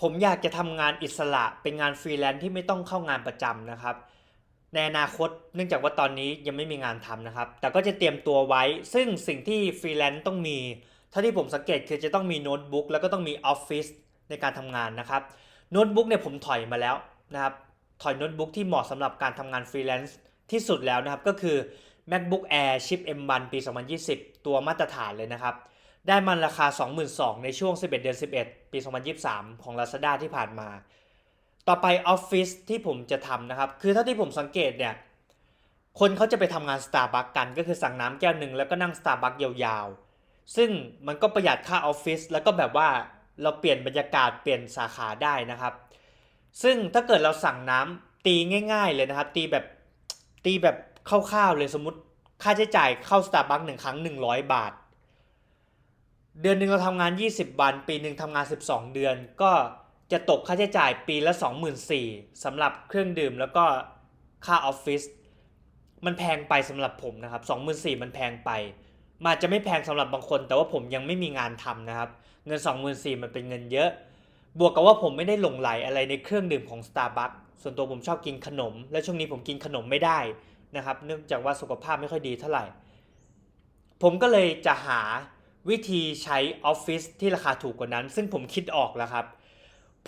ผมอยากจะทำงานอิสระเป็นงานฟรีแลนซ์ที่ไม่ต้องเข้างานประจำนะครับ ในอนาคตเนื่องจากว่าตอนนี้ยังไม่มีงานทำนะครับ แต่ก็จะเตรียมตัวไว้ ซึ่งสิ่งที่ฟรีแลนซ์ต้องมีเท่าที่ผมสังเกตคือจะต้องมีโน้ตบุ๊กแล้วก็ต้องมีออฟฟิศในการทำงานนะครับโน้ตบุ๊กเนี่ยผมถอยมาแล้วนะครับถอยโน้ตบุ๊กที่เหมาะสำหรับการทำงานฟรีแลนซ์ที่สุดแล้วนะครับก็คือ MacBook Air ชิป M1 ปี 2020 ตัวมาตรฐานเลยนะครับ ได้มันราคา 22,000ในช่วง 11 เดือน 11 ปี 2023 ของ Lazada ที่ผ่านมา ต่อไปออฟฟิศที่ผมจะทำนะครับ คือเท่าที่ผมสังเกตเนี่ย คนเขาจะไปทำงาน Starbucks กัน ก็คือสั่งน้ำแก้วหนึ่งแล้วก็นั่ง Starbucks ยาวๆ ซึ่งมันก็ประหยัดค่าออฟฟิศแล้วก็แบบว่าเราเปลี่ยนบรรยากาศเปลี่ยนสาขาได้นะครับ ซึ่งถ้าเกิดเราสั่งน้ำตีง่าย ๆ เลยนะครับ ตีแบบตีแบบคร่าวๆเลยสมมติค่าใช้จ่ายเข้า Starbucks หนึ่งครั้ง 100 บาท เดือนหนึ่งเราทำงาน 20 วัน ปีหนึ่งทำงาน 12 เดือน ก็จะตกค่าใช้จ่ายปีละ 24,000สำหรับเครื่องดื่มแล้วก็ค่าออฟฟิศมันแพงไปสำหรับผมนะครับ24,000มันแพงไปมันอาจจะไม่แพงสำหรับบางคน แต่ว่าผมยังไม่มีงานทำนะครับ เงิน 24,000มันเป็นเงินเยอะ บวกกับว่าผมไม่ได้หลงไหลอะไรในเครื่องดื่มของ Starbucks ส่วนตัวผมชอบกินขนม และช่วงนี้ผมกินขนมไม่ได้นะครับ เนื่องจากว่าสุขภาพไม่ค่อยดีเท่าไหร่ ผมก็เลยจะหา วิธีใช้ออฟฟิศที่ราคาถูกกว่านั้น ซึ่งผมคิดออกแล้วครับ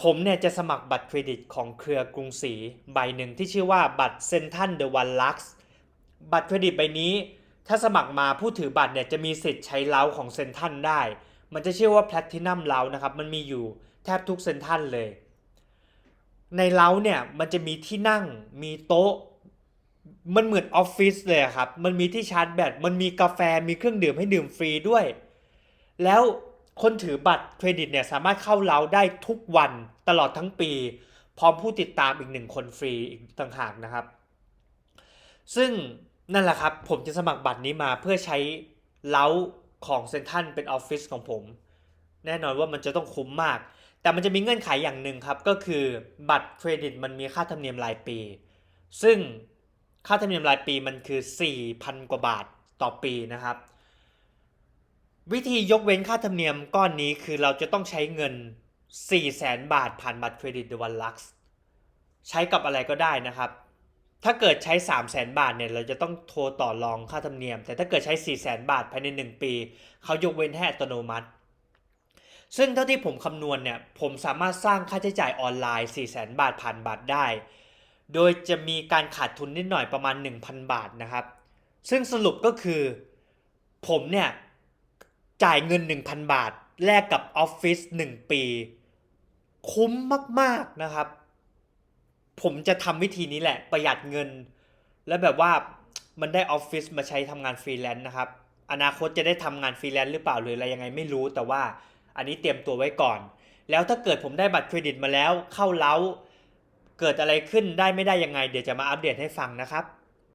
ผมเนี่ยจะสมัครบัตรเครดิตของเครือกรุงศรีใบหนึ่งที่ชื่อว่าบัตรเซนทันเดอะวันลักซ์บัตรเครดิตใบนี้ ถ้าสมัครมาผู้ถือบัตรเนี่ยจะมีสิทธิ์ใช้เล้าของเซนทันได้ มันจะชื่อว่าแพลตินัมเล้านะครับ มันมีอยู่แทบทุกเซนทันเลย ในเล้าเนี่ยมันจะมีที่นั่งมีโต๊ะมันเหมือนออฟฟิศเลยครับ มันมีที่ชาร์จแบต มันมีกาแฟ มีเครื่องดื่มให้ดื่มฟรีด้วย แล้วคนถือบัตรเครดิตเนี่ยสามารถเข้าเล้าได้ทุกวันตลอดทั้งปี พร้อมผู้ติดตามอีกหนึ่งคนฟรีอีกต่างหากนะครับ ซึ่งนั่นแหละครับ ผมจะสมัครบัตรนี้มาเพื่อใช้เล้าของเซนทันเป็นออฟฟิศของผม แน่นอนว่ามันจะต้องคุ้มมาก แต่มันจะมีเงื่อนไขอย่างหนึ่งครับก็คือบัตรเครดิตมันมีค่าธรรมเนียมรายปี ซึ่งค่าธรรมเนียมรายปีมันคือ 4,000 กว่าบาทต่อปีนะครับ วิธียกเว้นค่าธรรมเนียมก้อนนี้คือเราจะต้องใช้เงิน 400,000บาทผ่านบัตรเครดิต The One Lux ใช้กับอะไรก็ได้นะครับ ถ้าเกิดใช้ 300,000บาทเนี่ยเราจะต้องโทรต่อรองค่าธรรมเนียม แต่ถ้าเกิดใช้ 400,000บาทภายใน 1 ปี เขายกเว้นให้อัตโนมัติ ซึ่งเท่าที่ผมคำนวณเนี่ยผมสามารถสร้างค่าใช้จ่ายออนไลน์ 400,000บาทผ่านบัตรได้ โดยจะมีการขาดทุนนิดหน่อยประมาณ 1,000 บาทนะครับ ซึ่งสรุปก็คือผมเนี่ย จ่ายเงิน 1,000 บาท แลกกับออฟฟิศ1 ปี คุ้มมาก ๆ นะครับ ผมจะทำวิธีนี้แหละประหยัดเงิน และแบบว่ามันได้ออฟฟิศมาใช้ทำงานฟรีแลนซ์นะครับ อนาคตจะได้ทำงานฟรีแลนซ์หรือเปล่าหรืออะไรยังไงไม่รู้แต่ว่าอันนี้เตรียมตัวไว้ก่อน แล้วถ้าเกิดผมได้บัตรเครดิตมาแล้วเข้าเล้า เกิดอะไรขึ้นได้ไม่ได้ยังไง เดี๋ยวจะมาอัปเดตให้ฟังนะครับ